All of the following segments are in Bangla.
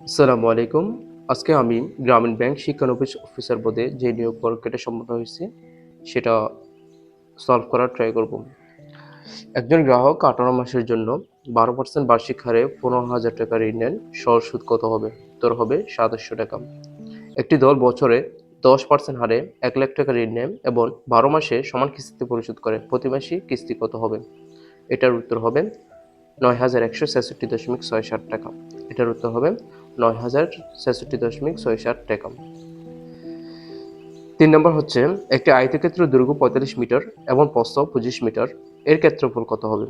আসসালামু আলাইকুম। আজকে আমি গ্রামীণ ব্যাংক শিক্ষা শিক্ষানবিশ অফিসার পদে যে নিয়োগ পরীক্ষাটা সম্পন্ন হয়েছে, সেটা সলভ করার ট্রাই করব। একজন গ্রাহক আঠারো মাসের জন্য বারো পার্সেন্ট বার্ষিক হারে পনেরো হাজার টাকা ঋণ নেন সরল সুদ কত হবে? উত্তর হবে সাতাশশো টাকা। একটি দল বছরে দশ পার্সেন্ট হারে এক লাখ টাকা ঋণ নেন এবং বারো মাসে সমান কিস্তিতে পরিশোধ করে। প্রতি মাসে কিস্তি কত হবে? এটার উত্তর হবে নয় হাজার একশো ছেষট্টি দশমিক ছয় ষাট টাকা। এটার উত্তর হবে নয় হাজার ছেষট্টি দশমিক ছয় ষাট টাকা তিন নম্বর হচ্ছে, একটি আয়তক্ষেত্র দৈর্ঘ্য পঁয়তাল্লিশ মিটার এবং প্রস্থ পঁচিশ মিটার, এর ক্ষেত্রফল কত হবে?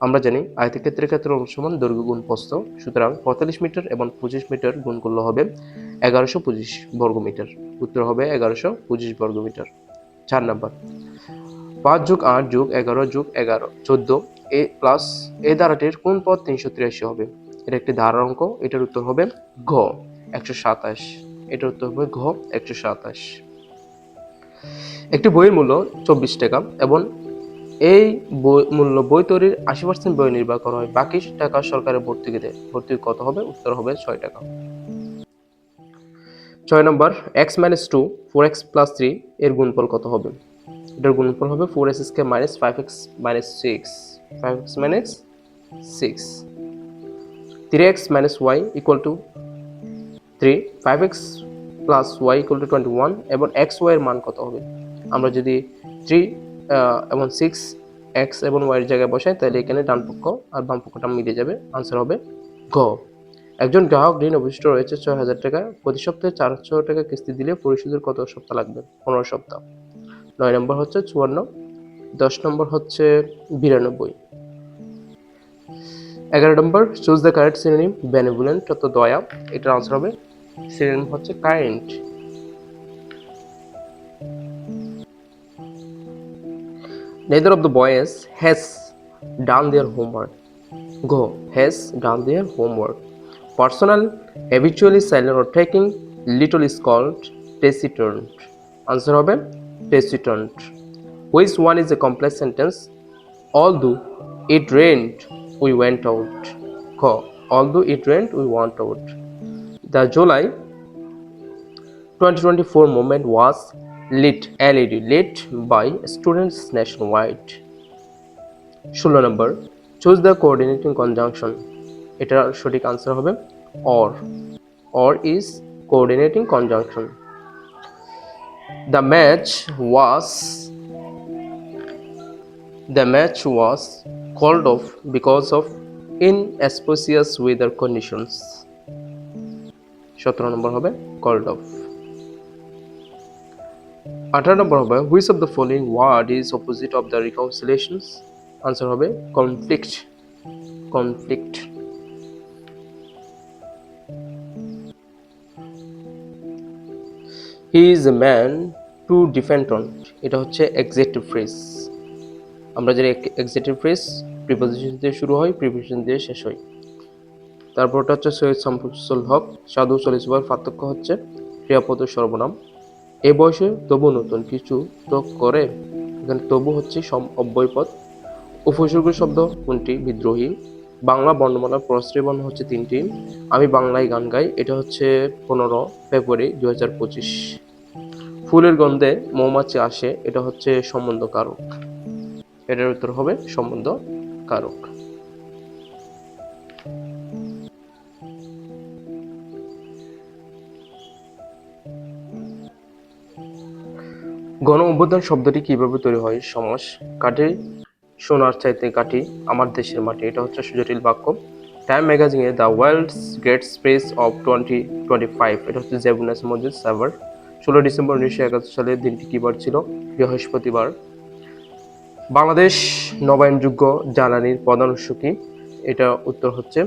আমরা জানি আয়তক্ষেত্রের ক্ষেত্রে সমান দৈর্ঘ্য গুণ প্রস্থ, সুতরাং পঁয়তাল্লিশ মিটার এবং পঁচিশ মিটার গুণ করলে হবে এগারোশো পঁচিশ বর্গ মিটার। উত্তর হবে এগারোশো পঁচিশ বর্গ মিটার। চার নম্বর, পাঁচ যুগ আট যুগ এগারো যুগ এগারো, চোদ্দ, এ প্লাস এ ধারাটির কোন পদ তিনশো তিরাশি হবে? এটা একটি ধারার অঙ্ক, এটার উত্তর হবে ঘ, একশো সাতাশ। এটার উত্তর হবে ঘ, একশো সাতাশ। একটি বইয়ের মূল্য চব্বিশ টাকা এবং এই বই, মূল্য বই তৈরির আশি পার্সেন্ট বই নির্বাহ করা হয়। বাকি টাকা সরকারের ভর্তুকি দেয় ভর্তুকি কত হবে? উত্তর হবে ছয় টাকা। ছয় number X minus two four X plus three এর গুণফল কত হবে? এটার গুণফল হবে four X square minus five X minus six five X minus six three X minus Y equal to three five X plus Y equal to twenty one এবং এক্স ওয়াইয়ের মান কত হবে? আমরা যদি থ্রি এবং সিক্স এক্স এবং ওয়াইয়ের জায়গায় বসাই, তাহলে এখানে ডান পক্ষ আর বাম পক্ষটা মিলে যাবে। আনসার হবে ঘ একজন গ্রাহক ঋণ অবশিষ্ট রয়েছে ছয় হাজার টাকা। প্রতি সপ্তাহে চারশো টাকা কিস্তি দিলে পরিশোধের কত সপ্তাহ লাগবে? পনেরো সপ্তাহ। নয় নম্বর হচ্ছে চুয়ান্ন। দশ নম্বর হচ্ছে বিরানব্বই। এগারো number choose the correct synonym benevolent অর্থ দয়া, এটার আনসার হবে সিনোনিম হচ্ছে correct neither of the boys has done their homework go has done their homework personal habitually silent or talking little is called taciturn answer হবে taciturn which one is a complex sentence although it rained although it rained we went out Ko, although it rained we went out the july 2024 movement was lit led led by students nationwide ষোলো number choose the coordinating conjunction এটার সঠিক আনসার হবে or or is coordinating conjunction the match was the match was called off because of inauspicious weather conditions. সতেরো নম্বর হবে কল্ড অফ আঠারো নম্বর হবে which of the following word is opposite of the reconciliations answer হবে conflict conflict he is a man to depend on এটা হচ্ছে এক্সেক্টিভ ফ্রেজ আমরা যেটা এক্সেক্টিভ ফ্রেজ প্রিপোজিশন দিয়ে শুরু হয় প্রিপোজিশন দিয়ে শেষ হয়। তারপরটা হচ্ছে সৈয়দ শামসুল হক, সাধু চল্লিশবার পার্থক্য হচ্ছে ক্রিয়াপদ সর্বনাম। এ বয়সে তবু নতুন কিছু তো করে। এখানে তবু হচ্ছে সম অব্যয়পদ। উপসর্গ শব্দ কোনটি? বিদ্রোহী। বাংলা বর্ণমালার প্রশ্রী বর্ণ হচ্ছে তিনটি। আমি বাংলায় গান গাই, এটা হচ্ছে পনেরো ফেব্রুয়ারি দু হাজার পঁচিশ। ফুলের গন্ধে মৌমাছি আসে, এটা হচ্ছে সম্বন্ধ কারক এটার উত্তর হবে সম্বন্ধ কারক। গণ অভ্যুত্থান শব্দটি কীভাবে তৈরি হয়? সমাস, কাঠি, সোনার চাইতে কাঠি, আমার দেশের মাটি। এটা হচ্ছে সুজটিল বাক্য। Time ম্যাগাজিনে the world's great space of twenty twenty five এটা হচ্ছে জেবুনাস মজিদ সাভার ষোলো ডিসেম্বর উনিশশো একাত্তর সালে দিনটি কী বার ছিল? বৃহস্পতিবার। বাংলাদেশ নবায়নযোগ্য জ্বালানির প্রধান উৎস কি? এটা উত্তর হচ্ছে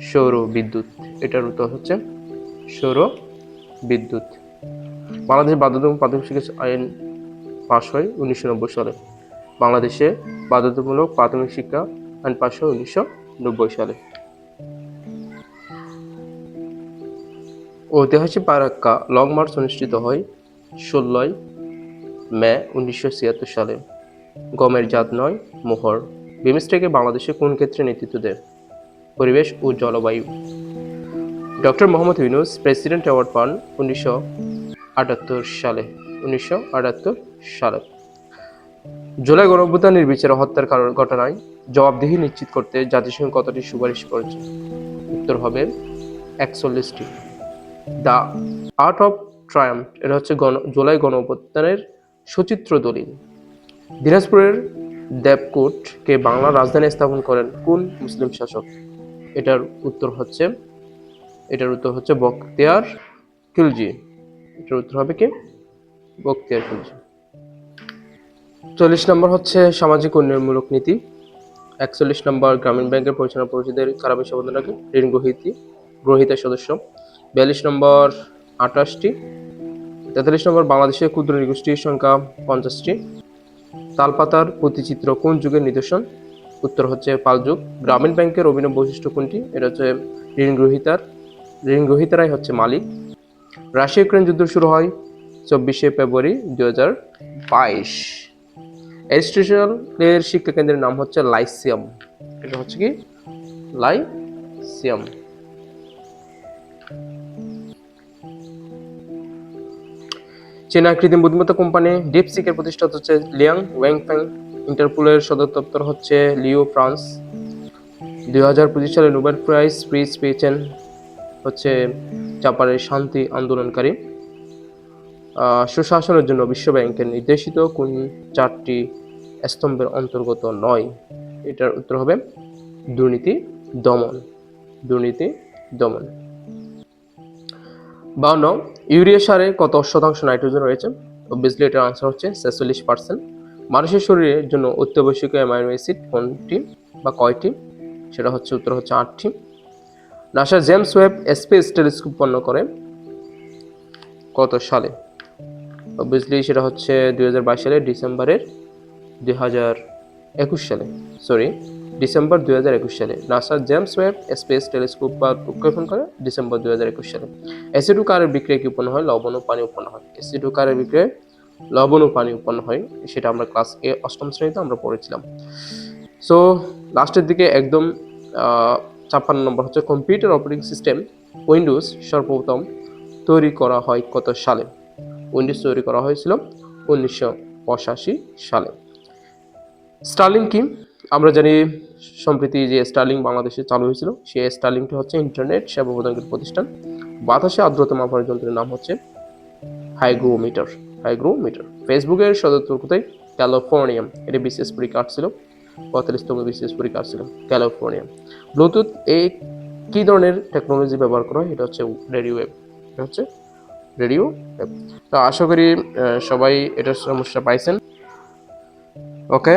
সৌর বিদ্যুৎ। এটার উত্তর হচ্ছে সৌর বিদ্যুৎ। বাংলাদেশ বাধ্যতামূলক প্রাথমিক শিক্ষা আইন পাশ হয় উনিশশো নব্বই সালে। বাংলাদেশে বাধ্যতামূলক প্রাথমিক শিক্ষা আইন পাশ হয় উনিশশো নব্বই সালে। ঐতিহাসিক পারাক্কা লং মার্চ অনুষ্ঠিত হয় ষোলোই মে উনিশশো ছিয়াত্তর সালে। গমের জাত নয়, মোহর। বিমস্টেকে বাংলাদেশে কোন ক্ষেত্রে নেতৃত্ব দেয়? পরিবেশ ও জলবায়ু। Doctor Mohammad Yunus president award পান উনিশশো আটাত্তর সালে। উনিশশো আটাত্তর সালে। জুলাই গণঅভ্যুত্থান নির্বিচারে হত্যার কারণ ঘটনায় জবাবদিহি নিশ্চিত করতে জাতিসংঘ কতটি সুপারিশ করেছে? উত্তর হবে একচল্লিশটি। দ্য আর্ট অফ ট্রায়াম্প এটা হচ্ছে গণ, জুলাই গণ অভ্যুত্থানের সচিত্র দলিল। দিনাজপুরের দেবকোটকে বাংলার রাজধানী স্থাপন করেন কোন মুসলিম শাসক? এটার উত্তর হচ্ছে, এটার উত্তর হচ্ছে বক্তিয়ার খিলজি। এটার উত্তর হবে কি? বক্তিয়ার খিলজি। চল্লিশ নম্বর হচ্ছে সামাজিক উন্নয়নমূলক নীতি। একচল্লিশ নম্বর গ্রামীণ ব্যাংকের পরিচালনা পরিষদের কারা বেশি অবদান রাখে ঋণ গ্রহীতি গ্রহীতার সদস্য। বিয়াল্লিশ নম্বর আঠাশটি। তেতাল্লিশ নম্বর বাংলাদেশের ক্ষুদ্র নৃগোষ্ঠীর সংখ্যা পঞ্চাশটি। তালপাতার প্রতিচিত্র কোন যুগের নিদর্শন? উত্তর হচ্ছে পাল যুগ গ্রামীণ ব্যাংকের অভিনব বৈশিষ্ট্য কোনটি? এটা হচ্ছে ঋণ গ্রহীতার। ঋণ গ্রহীতারাই হচ্ছে মালিক। রাশিয়া ইউক্রেন যুদ্ধ শুরু হয় চব্বিশে ফেব্রুয়ারি দু হাজার বাইশ। এরিস্টটলের শিক্ষা কেন্দ্রের নাম হচ্ছে লাইসিয়াম। এটা হচ্ছে কি? লাইসিয়াম। চীনা কৃত্রিম বুদ্ধিমত্তা কোম্পানি ডিপসিকের প্রতিষ্ঠাতা হচ্ছে লিয়াং ওয়াংফ্যাং ইন্টারপোলের সদর দপ্তর হচ্ছে লিও, ফ্রান্স। দুই হাজার পঁচিশ সালে নোবেল প্রাইজ প্রিজ পেয়েছেন হচ্ছে জাপানের শান্তি আন্দোলনকারী। সুশাসনের জন্য বিশ্ব ব্যাংকের নির্দেশিত কোন চারটি স্তম্ভের অন্তর্গত নয়। এটার উত্তর হবে দুর্নীতি, দমন। দুর্নীতি, দমন। বাউন্ন ইউরিয়া সারে কত শতাংশ নাইট্রোজেন রয়েছে? অবভিয়াসলি এটার আনসার হচ্ছে ছেচল্লিশ পার্সেন্ট মানুষের শরীরের জন্য অত্যাবশ্যকীয় অ্যামাইনো অ্যাসিড কোনটি বা কয়টি? সেটা হচ্ছে উত্তর হচ্ছে আটটি। NASA James Webb space telescope পণ্য করে কত সালে? অবভিয়াসলি সেটা হচ্ছে দুই হাজার বাইশ সালে ডিসেম্বরের দুই হাজার একুশ সালে সরি ডিসেম্বর দুই হাজার একুশ সালে, NASA James Webb space telescope বা উৎক্ষেপণ করে ডিসেম্বর দুই হাজার একুশ সালে। অ্যাসিডু কারের বিক্রিয়া কি উৎপন্ন হয়? লবণ ও পানি উৎপন্ন হয়। অ্যাসিডু কারের বিক্রিয়ায় লবণ ও পানি উৎপন্ন হয়, সেটা আমরা ক্লাস এ অষ্টম শ্রেণীতে আমরা পড়েছিলাম। সো লাস্টের দিকে একদম ছাপ্পান্ন নম্বর হচ্ছে কম্পিউটার অপারেটিং সিস্টেম উইন্ডোজ সর্বপ্রথম তৈরি করা হয় কত সালে? উইন্ডোজ তৈরি করা হয়েছিল উনিশশো পঁচাশি সালে। স্টার্লিং কি? আমরা জানি সম্প্রতি যে স্টার্লিং বাংলাদেশে চালু হয়েছিল, সেই স্টার্লিংটি হচ্ছে ইন্টারনেট সেবা প্রদানকারী প্রতিষ্ঠান। বাতাসে আর্দ্রতা মাপার যন্ত্রের নাম হচ্ছে হাইগ্রোমিটার হাইগ্রোমিটার ফেসবুকের সদর কোথায় ক্যালিফোর্নিয়াম এটি বিশেষ পরীক্ষা ছিল পঁয়তাল্লিশতম বিশেষ পরীক্ষা ছিল ক্যালিফোর্নিয়াম ব্লুটুথ এই কী ধরনের টেকনোলজি ব্যবহার করা হয়? এটা হচ্ছে রেডিও ওয়েব এটা হচ্ছে রেডিও ওয়েব তো আশা করি সবাই এটার সমস্যা পাইছেন। ওকে